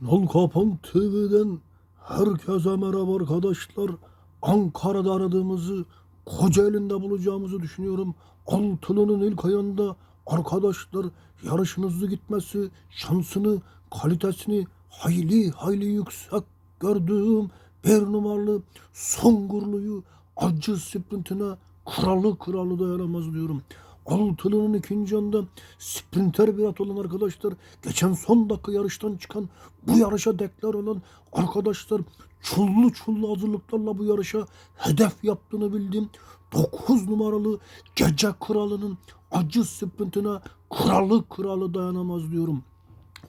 Nal Kapan TV'den herkese merhaba arkadaşlar. Ankara'da aradığımızı Kocaeli'nde bulacağımızı düşünüyorum. Altılı'nın ilk ayında arkadaşlar yarışın gitmesi, şansını, kalitesini hayli hayli yüksek gördüğüm bir numaralı Songurlu'yu acı sprintine kralı kralı dayanamaz diyorum. Altılı'nın ikinci anda sprinter bir at olan arkadaşlar geçen son dakika yarıştan çıkan bu yarışa deklar olan arkadaşlar çullu çullu hazırlıklarla bu yarışa hedef yaptığını bildim. 9 numaralı gece kralının acı sprintine kralı kralı dayanamaz diyorum.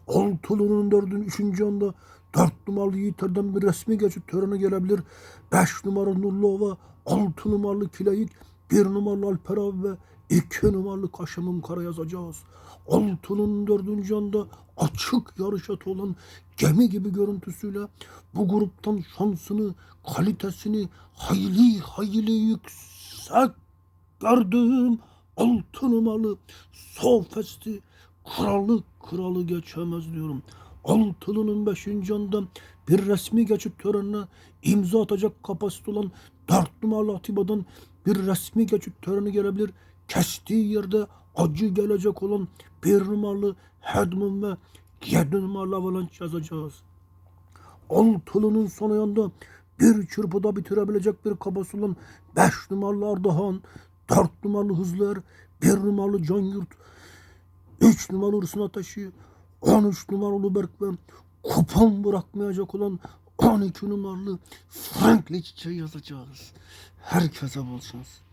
Altılı'nın dördün üçüncü anda dört numaralı Yiğiter'den bir resmi geçit töreni gelebilir. Beş numaralı Nurluova, altı numaralı Kileyik, bir numaralı Alper abi ve iki numaralı Kaşemim Kara yazacağız. Altının dördüncü anda açık yarış atı olan gemi gibi görüntüsüyle bu gruptan şansını, kalitesini hayli hayli yüksek gördüğüm altı numaralı Sofesti kralı kralı geçemez diyorum. Altılı'nın beşinci anda bir resmi geçit törenine imza atacak kapasite olan dört numaralı Atiba'dan bir resmi geçit töreni gelebilir. Kestiği yerde acı gelecek olan bir numaralı Hedman ve yedi numaralı Avalanche yazacağız. Altılı'nın son ayında bir çırpıda bitirebilecek bir kabası olan 5 numaralı Ardahan, 4 numaralı Hızlar, 1 numaralı Can Yurt, 3 numaralı Hırsın Ateşi, 13 numaralı Berk ve kupon bırakmayacak olan 12 numaralı Frank Çiçeği yazacağız. Herkese bol şans.